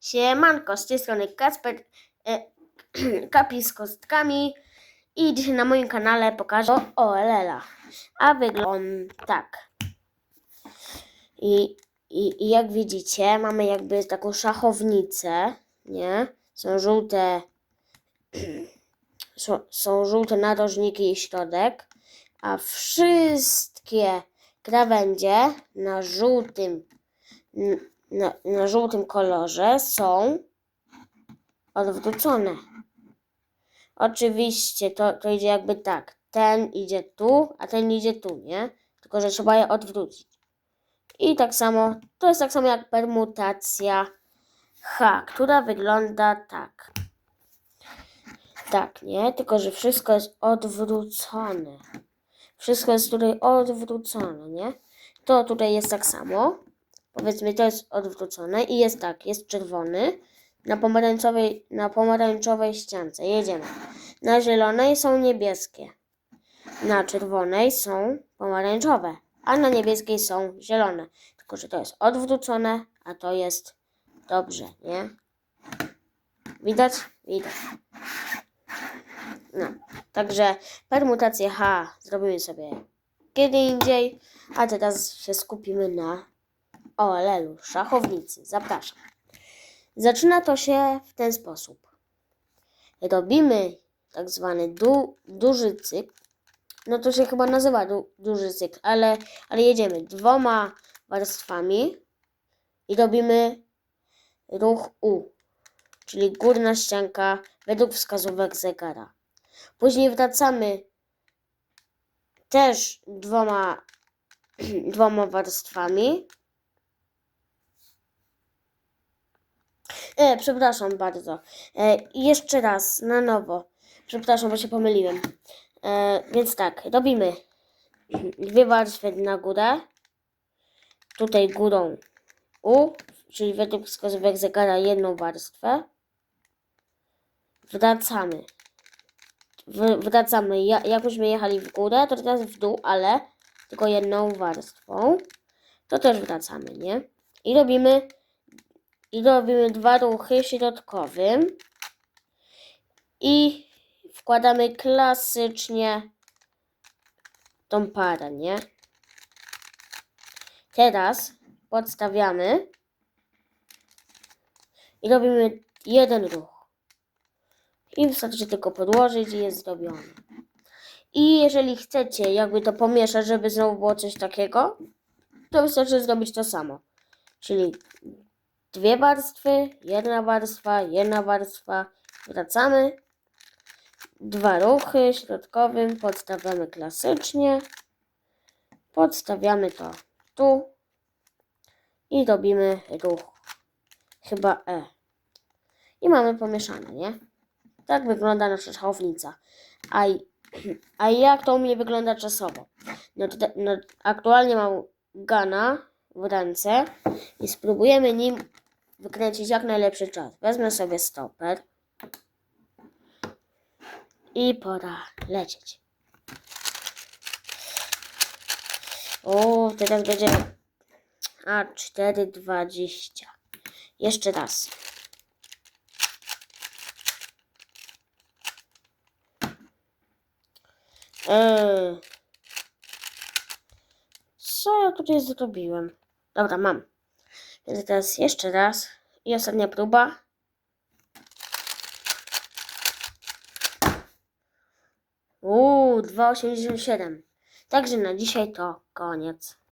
Siemanko, z tej strony Kasper, e, Kapi z kostkami i dzisiaj na moim kanale pokażę OLL-a. A wygląda tak. I, i, I jak widzicie, mamy jakby taką szachownicę, nie? Są żółte, są, są żółte narożniki i środek, a wszystkie krawędzie na żółtym na, na żółtym kolorze są odwrócone. Oczywiście to, to idzie jakby tak. Ten idzie tu, a ten idzie tu, nie? Tylko, że trzeba je odwrócić. I tak samo, to jest tak samo jak permutacja H, która wygląda tak. Tak, nie? Tylko, że wszystko jest odwrócone. Wszystko jest tutaj odwrócone, nie? To tutaj jest tak samo. Powiedzmy, to jest odwrócone i jest tak, jest czerwony. Na pomarańczowej, na pomarańczowej ściance. Jedziemy. Na zielonej są niebieskie. Na czerwonej są pomarańczowe. A na niebieskiej są zielone. Tylko, że to jest odwrócone, a to jest dobrze, nie? Widać? Widać. No. Także permutację H zrobimy sobie kiedy indziej, a teraz się skupimy na OLL-u, szachownicy. Zapraszam. Zaczyna to się w ten sposób. Robimy tak zwany du, duży cykl. No to się chyba nazywa du, duży cykl, ale, ale jedziemy dwoma warstwami i robimy ruch U, czyli górna ścianka według wskazówek zegara. Później wracamy też dwoma, dwoma warstwami. E, przepraszam bardzo. E, jeszcze raz, na nowo. Przepraszam, bo się pomyliłem. E, więc tak, robimy dwie warstwy na górę. Tutaj górą U, czyli według wskazówek zegara jedną warstwę. Wracamy. Wracamy. Ja, jak byśmy jechali w górę, to teraz w dół, ale tylko jedną warstwą. To też wracamy, nie? I robimy i robimy dwa ruchy środkowym i wkładamy klasycznie tą parę, nie? Teraz podstawiamy i robimy jeden ruch. I wystarczy tylko podłożyć i jest zrobione. I jeżeli chcecie jakby to pomieszać, żeby znowu było coś takiego, to wystarczy zrobić to samo. Czyli dwie warstwy, jedna warstwa, jedna warstwa. Wracamy. Dwa ruchy środkowym podstawiamy klasycznie. Podstawiamy to tu i robimy ruch. Chyba E. I mamy pomieszane, nie? Tak wygląda nasza szachownica. A, a jak to u mnie wygląda czasowo? No, no aktualnie mam Gana w ręce i spróbujemy nim wykręcić jak najlepszy czas. Wezmę sobie stoper i pora lecieć. O, teraz będzie a 4,20. Jeszcze raz. Eee. Co ja tutaj zrobiłem? Dobra, mam. Więc teraz jeszcze raz. I ostatnia próba. Uuu, 2,87. Także na dzisiaj to koniec.